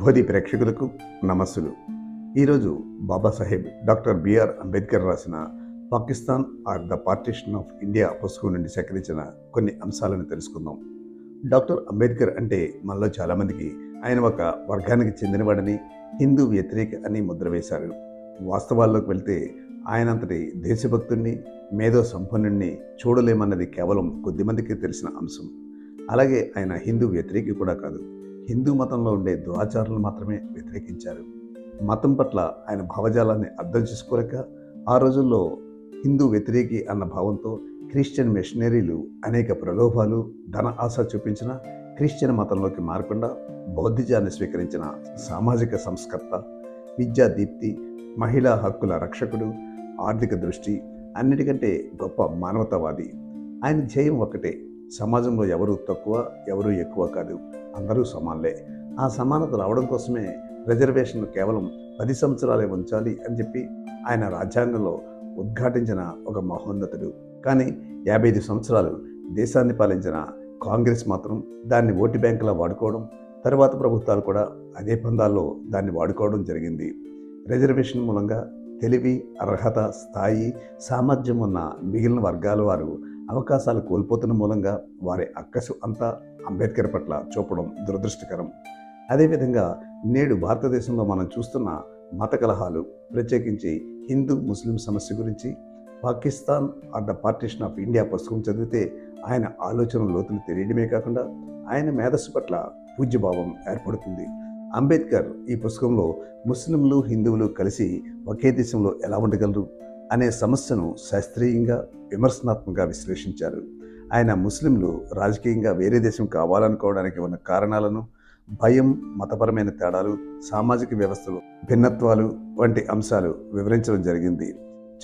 బోధి ప్రేక్షకులకు నమస్సులు. ఈరోజు Babasaheb doctor BR Ambedkar రాసిన Pakistan or the partition of India పుస్తకం నుండి సేకరించిన కొన్ని అంశాలను తెలుసుకుందాం. డాక్టర్ అంబేద్కర్ అంటే మనలో చాలామందికి ఆయన ఒక వర్గానికి చెందినవాడని హిందూ వ్యతిరేక అని ముద్ర వేశారు. వాస్తవాల్లోకి వెళ్తే ఆయనంతటి దేశభక్తుణ్ణి మేధో సంపన్నుణ్ణి చూడలేమన్నది కేవలం కొద్దిమందికి తెలిసిన అంశం. అలాగే ఆయన హిందూ వ్యతిరేకి కూడా కాదు. హిందూ మతంలో ఉండే దురాచారాలను మాత్రమే వ్యతిరేకించారు. మతం పట్ల ఆయన భావజాలాన్ని అర్థం చేసుకోలేక ఆ రోజుల్లో హిందూ వ్యతిరేకి అన్న భావంతో క్రిస్టియన్ మిషనరీలు అనేక ప్రలోభాలు ధన ఆశ చూపించిన క్రిస్టియన్ మతంలోకి మారకుండా బౌద్ధిజాన్ని స్వీకరించిన సామాజిక సంస్కర్త విద్యా దీప్తి మహిళా హక్కుల రక్షకుడు ఆర్థిక దృష్టి అన్నిటికంటే గొప్ప మానవతావాది. ఆయన ధ్యేయం ఒకటే సమాజంలో ఎవరు తక్కువ ఎవరు ఎక్కువ కాదు. అందరూ సమానులే. ఆ సమానత రావడం కోసమే రిజర్వేషన్ కేవలం పది సంవత్సరాలే ఉంచాలి అని చెప్పి ఆయన రాజ్యాంగంలో ఉద్ఘాటించిన ఒక మహోన్నతుడు. కానీ యాభై ఐదు సంవత్సరాలు దేశాన్ని పాలించిన కాంగ్రెస్ మాత్రం దాన్ని ఓటు బ్యాంకులా వాడుకోవడం తర్వాత ప్రభుత్వాలు కూడా అదే పందాల్లో దాన్ని వాడుకోవడం జరిగింది. రిజర్వేషన్ మూలంగా తెలివి అర్హత స్థాయి సామర్థ్యం ఉన్న మిగిలిన వర్గాల వారు అవకాశాలు కోల్పోతున్న మూలంగా వారి అక్కసు అంతా అంబేద్కర్ పట్ల చూపడం దురదృష్టకరం. అదేవిధంగా నేడు భారతదేశంలో మనం చూస్తున్న మత కలహాలు ప్రత్యేకించి హిందూ ముస్లిం సమస్య గురించి Pakistan or the partition of India పుస్తకం చదివితే ఆయన ఆలోచన లోతులు తెలియడమే కాకుండా ఆయన మేధస్సు పట్ల పూజ్యభావం ఏర్పడుతుంది. అంబేద్కర్ ఈ పుస్తకంలో ముస్లింలు హిందువులు కలిసి ఒకే దేశంలో ఎలా ఉండగలరు? అనే సమస్యను శాస్త్రీయంగా విమర్శనాత్మకంగా విశ్లేషించారు. ఆయన ముస్లింలు రాజకీయంగా వేరే దేశం కావాలనుకోవడానికి ఉన్న కారణాలను భయం మతపరమైన తేడాలు సామాజిక వ్యవస్థలు భిన్నత్వాలు వంటి అంశాలు వివరించడం జరిగింది.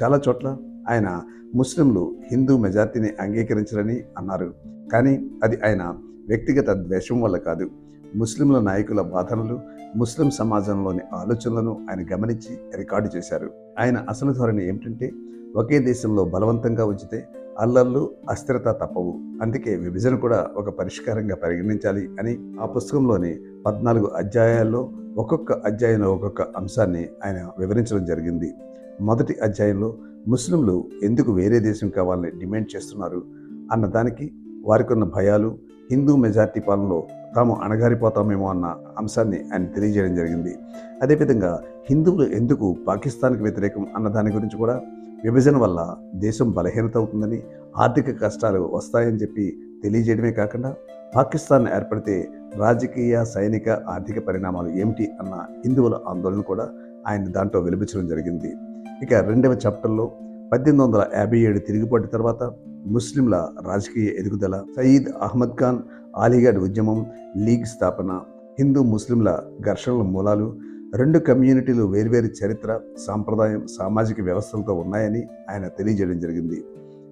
చాలా చోట్ల ఆయన ముస్లింలు హిందూ మెజార్టీని అంగీకరించరని అన్నారు. కానీ అది ఆయన వ్యక్తిగత ద్వేషం వల్ల కాదు. ముస్లింల నాయకుల బాధనలు ముస్లిం సమాజంలోని ఆలోచనలను ఆయన గమనించి రికార్డు చేశారు. ఆయన అసలు ధోరణి ఏమిటంటే ఒకే దేశంలో బలవంతంగా ఉంచితే అల్లర్లు అస్థిరత తప్పవు. అందుకే విభజన కూడా ఒక పరిష్కారంగా పరిగణించాలి అని ఆ పుస్తకంలోని పద్నాలుగు అధ్యాయాల్లో ఒక్కొక్క అధ్యాయంలో ఒక్కొక్క అంశాన్ని ఆయన వివరించడం జరిగింది. మొదటి అధ్యాయంలో ముస్లింలు ఎందుకు వేరే దేశం కావాలని డిమాండ్ చేస్తున్నారు అన్న దానికి వారికి ఉన్న భయాలు హిందూ మెజార్టీ పాలనలో తాము అణగారిపోతామేమో అన్న అంశాన్ని ఆయన తెలియజేయడం జరిగింది. అదేవిధంగా హిందువులు ఎందుకు పాకిస్తాన్కి వ్యతిరేకం అన్న దాని గురించి కూడా విభజన వల్ల దేశం బలహీనత అవుతుందని ఆర్థిక కష్టాలు వస్తాయని చెప్పి తెలియజేయడమే కాకుండా పాకిస్తాన్ ఏర్పడితే రాజకీయ సైనిక ఆర్థిక పరిణామాలు ఏమిటి అన్న హిందువుల ఆందోళన కూడా ఆయన దాంట్లో వెలిపించడం జరిగింది. ఇక రెండవ చాప్టర్లో పద్దెనిమిది వందల యాభై ఏడు తిరుగుబాటు తర్వాత ముస్లింల రాజకీయ ఎదుగుదల సయీద్ అహ్మద్ ఖాన్ అలీగఢ్ ఉద్యమం లీగ్ స్థాపన హిందూ ముస్లింల ఘర్షణల మూలాలు రెండు కమ్యూనిటీలు వేర్వేరు చరిత్ర సాంప్రదాయం సామాజిక వ్యవస్థలతో ఉన్నాయని ఆయన తెలియజేయడం జరిగింది.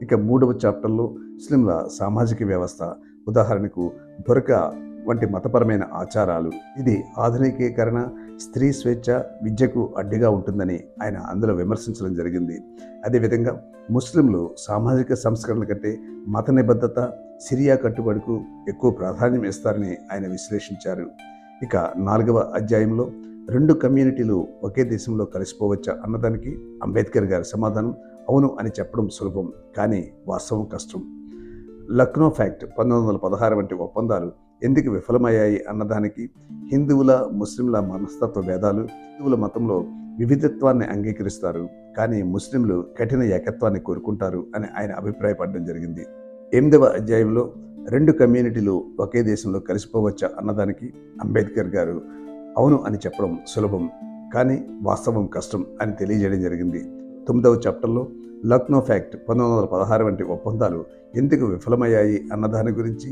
ఇక మూడవ చాప్టర్లో ముస్లింల సామాజిక వ్యవస్థ ఉదాహరణకు బురక వంటి మతపరమైన ఆచారాలు. ఇది ఆధునికీకరణ స్త్రీ స్వేచ్ఛ విద్యకు అడ్డుగా ఉంటుందని ఆయన అందులో విమర్శించడం జరిగింది. అదేవిధంగా ముస్లింలు సామాజిక సంస్కరణల కంటే మత నిబద్ధత సిరియా కట్టుబడుకు ఎక్కువ ప్రాధాన్యం ఇస్తారని ఆయన విశ్లేషించారు. ఇక నాలుగవ అధ్యాయంలో రెండు కమ్యూనిటీలు ఒకే దేశంలో కలిసిపోవచ్చా అన్నదానికి అంబేద్కర్ గారి సమాధానం అవును అని చెప్పడం సులభం కానీ వాస్తవం కష్టం. లక్నో ఫ్యాక్ట్ పంతొమ్మిది వందల పదహారు వంటి ఒప్పందాలు ఎందుకు విఫలమయ్యాయి అన్నదానికి హిందువుల ముస్లింల మనస్తత్వ భేదాలు హిందువుల మతంలో వివిధత్వాన్ని అంగీకరిస్తారు. కానీ ముస్లింలు కఠిన ఏకత్వాన్ని కోరుకుంటారు అని ఆయన అభిప్రాయపడడం జరిగింది. ఎనిమిదవ అధ్యాయంలో రెండు కమ్యూనిటీలు ఒకే దేశంలో కలిసిపోవచ్చా అన్నదానికి అంబేద్కర్ గారు అవును అని చెప్పడం సులభం కానీ వాస్తవం కష్టం అని తెలియజేయడం జరిగింది. తొమ్మిదవ చాప్టర్లో లక్నో ఫ్యాక్ట్ పంతొమ్మిది వందల పదహారు వంటి ఒప్పందాలు ఎందుకు విఫలమయ్యాయి అన్నదాని గురించి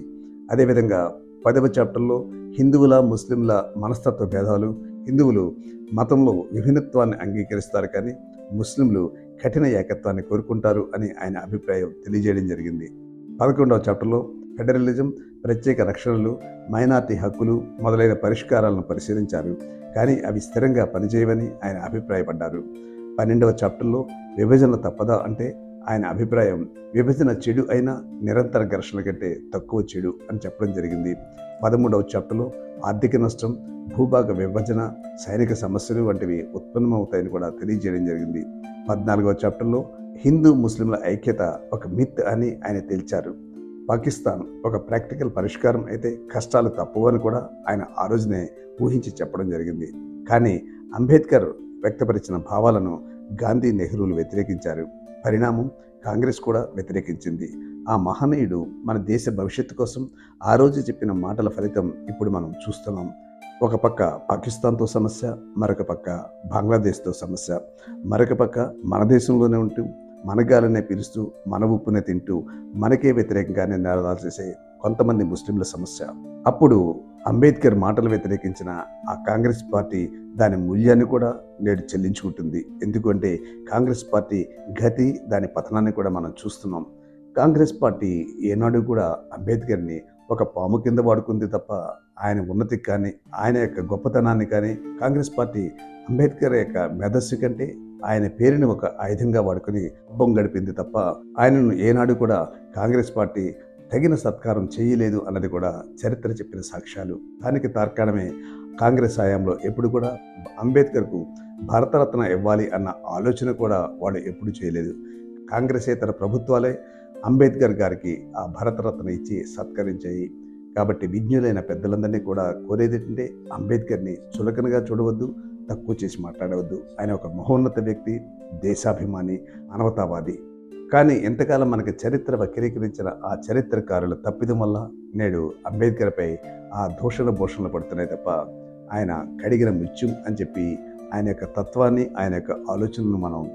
అదేవిధంగా పదవ చాప్టర్లో హిందువుల ముస్లింల మనస్తత్వ భేదాలు హిందువులు మతంలో విభిన్నత్వాన్ని అంగీకరిస్తారు కానీ ముస్లింలు కఠిన ఏకత్వాన్ని కోరుకుంటారు అని ఆయన అభిప్రాయం తెలియజేయడం జరిగింది. పదకొండవ చాప్టర్లో ఫెడరలిజం ప్రత్యేక రక్షణలు మైనార్టీ హక్కులు మొదలైన పరిష్కారాలను పరిశీలించారు కానీ అవి స్థిరంగా పనిచేయవని ఆయన అభిప్రాయపడ్డారు. పన్నెండవ చాప్టర్లో విభజన తప్పదా అంటే ఆయన అభిప్రాయం విభజన చెడు అయినా నిరంతర ఘర్షణ కంటే తక్కువ చెడు అని చెప్పడం జరిగింది. పదమూడవ చాప్టర్లో ఆర్థిక నష్టం భూభాగ విభజన సైనిక సమస్యలు వంటివి ఉత్పన్నమవుతాయని కూడా తెలియజేయడం జరిగింది. పద్నాలుగవ చాప్టర్లో హిందూ ముస్లింల ఐక్యత ఒక మిత్ అని ఆయన తేల్చారు. పాకిస్తాన్ ఒక ప్రాక్టికల్ పరిష్కారం అయితే కష్టాలు తప్పవు అని కూడా ఆయన ఆ రోజునే ఊహించి చెప్పడం జరిగింది. కానీ అంబేద్కర్ వ్యక్తపరిచిన భావాలను గాంధీ నెహ్రూలు వ్యతిరేకించారు. పరిణామం కాంగ్రెస్ కూడా వ్యతిరేకించింది. ఆ మహనీయుడు మన దేశ భవిష్యత్తు కోసం ఆ రోజు చెప్పిన మాటల ఫలితం ఇప్పుడు మనం చూస్తున్నాం. ఒక పక్క పాకిస్తాన్తో సమస్య మరొక పక్క బంగ్లాదేశ్తో సమస్య. మరొక పక్క మన దేశంలోనే ఉంటూ మన గాలనే పిలుస్తూ మన ఉప్పునే తింటూ మనకే వ్యతిరేకంగానే నినాదాలు చేసే కొంతమంది ముస్లింల సమస్య. అప్పుడు అంబేద్కర్ మాటలు వ్యతిరేకించిన ఆ కాంగ్రెస్ పార్టీ దాని మూల్యాన్ని కూడా నేడు చెల్లించుకుంటుంది. ఎందుకంటే కాంగ్రెస్ పార్టీ గతి దాని పతనాన్ని కూడా మనం చూస్తున్నాం. కాంగ్రెస్ పార్టీ ఏనాడు కూడా అంబేద్కర్ని ఒక పాము కింద వాడుకుంది తప్ప ఆయన ఉన్నతి కానీ ఆయన యొక్క గొప్పతనాన్ని కానీ కాంగ్రెస్ పార్టీ అంబేద్కర్ యొక్క మేధస్సు కంటే ఆయన పేరుని ఒక ఆయుధంగా వాడుకొని అబ్బం గడిపింది తప్ప ఆయనను ఏనాడు కూడా కాంగ్రెస్ పార్టీ తగిన సత్కారం చేయలేదు అన్నది కూడా చరిత్ర చెప్పిన సాక్ష్యాలు. దానికి తార్కాణమే కాంగ్రెస్ హయాంలో ఎప్పుడు కూడా అంబేద్కర్కు భారతరత్న ఇవ్వాలి అన్న ఆలోచన కూడా వాళ్ళు ఎప్పుడు చేయలేదు. కాంగ్రెసేతర ప్రభుత్వాలే అంబేద్కర్ గారికి ఆ భారతరత్న ఇచ్చి సత్కరించాయి. కాబట్టి విజ్ఞులైన పెద్దలందరినీ కూడా కోరేది ఏంటంటే అంబేద్కర్ని చులకనగా చూడవద్దు తక్కువ చేసి మాట్లాడవద్దు. ఆయన ఒక మహోన్నత వ్యక్తి దేశాభిమాని అనవతావాది. కానీ ఎంతకాలం మనకి చరిత్ర వక్రీకరించిన ఆ చరిత్రకారుల తప్పిదం వల్ల నేడు అంబేద్కర్పై ఆ దూషణ భూషణలు పడుతున్నాయి తప్ప ఆయన కడిగిన మృత్యుం అని చెప్పి ఆయన యొక్క తత్వాన్ని ఆయన యొక్క ఆలోచనను మనం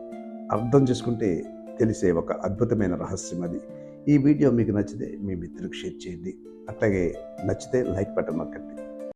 అర్థం చేసుకుంటే తెలిసే ఒక అద్భుతమైన రహస్యం అది. ఈ వీడియో మీకు నచ్చితే మీ మిత్రులకు షేర్ చేయండి. అట్లాగే నచ్చితే లైక్ బటన్ నొక్కండి.